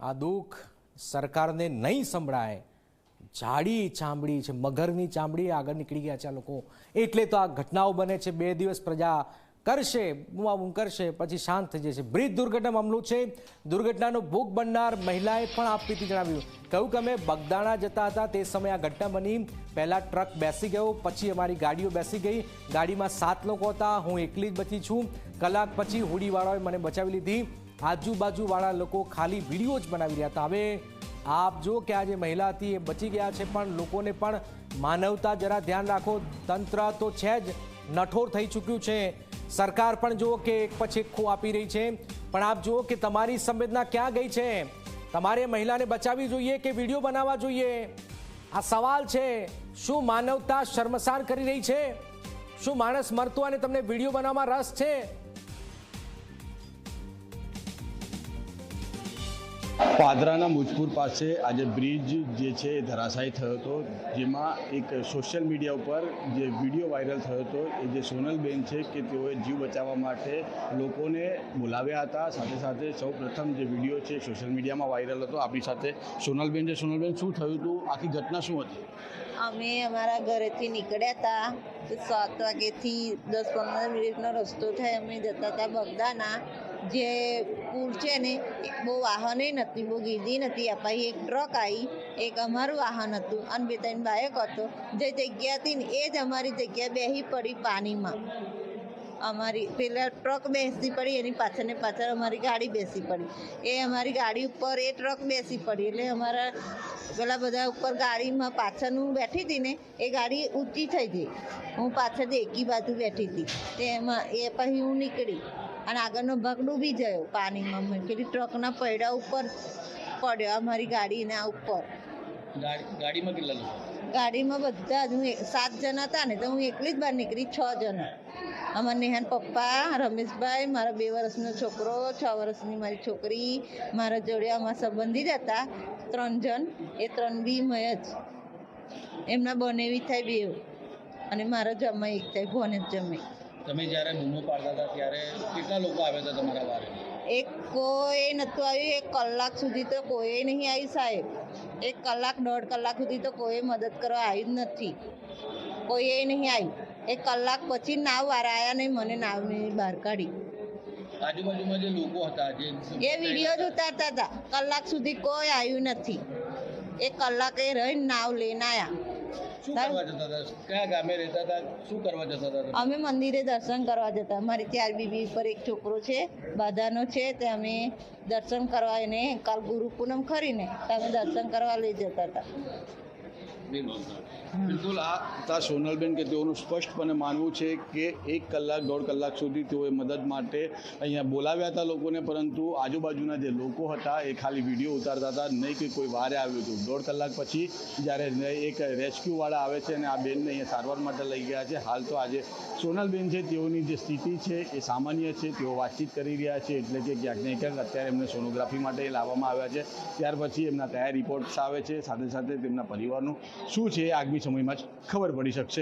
આ દુઃખ સરકારને નહીં સંભળાય. જાડી ચામડી છે, મગરની ચામડી આગળ નીકળી ગયા છે આ લોકો. એટલે તો આ ઘટનાઓ બને છે, બે દિવસ પ્રજા કરશે, બુમાબુમ કરશે, પછી શાંત થઈ જશે. બ્રિજ દુર્ઘટના મામલો છે. દુર્ઘટનાનો ભોગ બનનાર મહિલાએ પણ આપવીથી જણાવ્યું. કહ્યું કે અમે બગદાણા જતા હતા, તે સમયે આ ઘટના બની. પહેલાં ટ્રક બેસી ગયો, પછી અમારી ગાડીઓ બેસી ગઈ. ગાડીમાં સાત લોકો હતા, હું એકલી જ બચી છું. કલાક પછી હુડીવાળાએ મને બચાવી લીધી. આજુબાજુવાળા લોકો ખાલી વીડિયો જ બનાવી રહ્યા હતા. હવે આપ જો કે આ જે મહિલા હતી, એ બચી ગયા છે, પણ લોકોને પણ માનવતા જરા ધ્યાન રાખો. તંત્ર તો છે જ, નઠોર થઈ ચૂક્યું છે. સરકાર પણ જુઓ કે એક પછી એક ખો આપી રહી છે. પણ આપ જુઓ કે તમારી સંવેદના ક્યાં ગઈ છે? તમારે મહિલાને બચાવવી જોઈએ કે વીડિયો બનાવવા જોઈએ? આ સવાલ છે, શું માનવતા શર્મસાર કરી રહી છે? શું માણસ મરતો અને તમને વીડિયો બનાવવામાં રસ છે? પાદરાના મુજપુર પાસે આજે બ્રિજ જે છે એ ધરાશાયી થયો હતો, જેમાં એક સોશિયલ મીડિયા ઉપર જે વીડિયો વાયરલ થયો હતો, એ જે સોનલબેન છે કે તેઓએ જીવ બચાવવા માટે લોકોને બોલાવ્યા હતા. સાથે સાથે સૌ પ્રથમ જે વીડિયો છે સોશિયલ મીડિયામાં વાયરલ હતો. આપણી સાથે સોનલબેન છે. સોનલબેન, શું થયું હતું? આખી ઘટના શું હતી? અમે અમારા ઘરેથી નીકળ્યા હતા સાત વાગ્યાથી દસ પંદર મિનિટનો રસ્તો થાય. અમે જતા હતા બગદાના. જે પુલ છે ને બહુ વાહને નથી, બહુ ગીર્દી નથી. અપાઈ એક ટ્રક આવી એક અમારું વાહન હતું. અને બે ત્રણ બાયક હતો. જે જગ્યાથી ને, એ જ અમારી જગ્યા બેસી પડી પાણીમાં. અમારી પેલા ટ્રક બેસી પડી, એની પાછળ ને પાછળ અમારી ગાડી બેસી પડી. એ અમારી ગાડી ઉપર એ ટ્રક બેસી પડી, એટલે અમારા પેલા બધા ઉપર ગાડીમાં પાછળનું બેઠી હતી ને, એ ગાડી ઊંચી થઈ ગઈ. હું પાછળ એકી બાજુ બેઠી હતી. એમાં, એ પછી હું નીકળી અને આગળનો ભાગ ડૂબી ગયો પાણીમાં. મેં પેલી ટ્રકના પૈડા ઉપર પડ્યો અમારી ગાડીના ઉપર. ગાડીમાં કેટલા ગાડીમાં બધા જ, હું સાત જણા હતા ને, તો હું એકલી જ બહાર નીકળી, છ જણા. અમારા નેહાન પપ્પા, રમેશભાઈ, મારા બે વર્ષનો છોકરો, છ વર્ષની મારી છોકરી, મારા જોડે અમારા સંબંધી જ હતા, ત્રણ જણ. એ ત્રણ બી મય જ. એમના બનેવી થાય બે. અને મારો જમાઈ એક થાય ભોને જમાઈ તમે જ્યારે બૂમો પાડતા હતા, ત્યારે કેટલા લોકો આવ્યા હતા તમારા વારે એક કોઈ નહોતું આવ્યું એક કલાક સુધી તો કોઈ નહીં આવી સાહેબ. એક કલાક દોઢ કલાક સુધી તો કોઈ મદદ કરવા આવ્યું જ નથી. કોઈએ નહીં આવી. એક કલાક પછી નાવ વાળા આવ્યા નહીં મને નાવની બહાર કાઢી. આજુબાજુમાં જે લોકો હતા જે એ વીડિયો જ ઉતારતા હતા. કલાક સુધી કોઈ આવ્યું નથી. એક કલાકે રહીને નાવ લઈને આવ્યા અમે મંદિરે દર્શન કરવા જતા. અમારી ચાર બીબી પર એક છોકરો છે બાધાનો છે તે અમે દર્શન કરવા એને કાલ ગુરુ પૂનમ ખરીને અમે દર્શન કરવા લઈ જતા હતા. બિલકુલ આ તા સોનલબેન કે તેઓનું સ્પષ્ટપણે માનવું છે કે એક કલાક, દોઢ કલાક સુધી તેઓએ મદદ માટે અહીંયા બોલાવ્યા હતા લોકોને, પરંતુ આજુબાજુના જે લોકો હતા એ ખાલી વીડિયો ઉતારતા હતા. નહીં કે કોઈ વારે આવ્યું હતું. દોઢ કલાક પછી જ્યારે એક રેસ્ક્યુવાળા આવે છે અને આ બેનને અહીંયા સારવાર માટે લઈ ગયા છે. હાલ તો આજે સોનલબેન છે, તેઓની જે સ્થિતિ છે એ સામાન્ય છે. તેઓ વાતચીત કરી રહ્યા છે એટલે કે ક્યાંક ને ક્યાંક અત્યારે એમને સોનોગ્રાફી માટે લાવવામાં આવ્યા છે. ત્યાર પછી એમના કયા રિપોર્ટ્સ આવે છે. સાથે સાથે તેમના પરિવારનું શું છે એ આગામી સમયમાં જ ખબર પડી શકશે?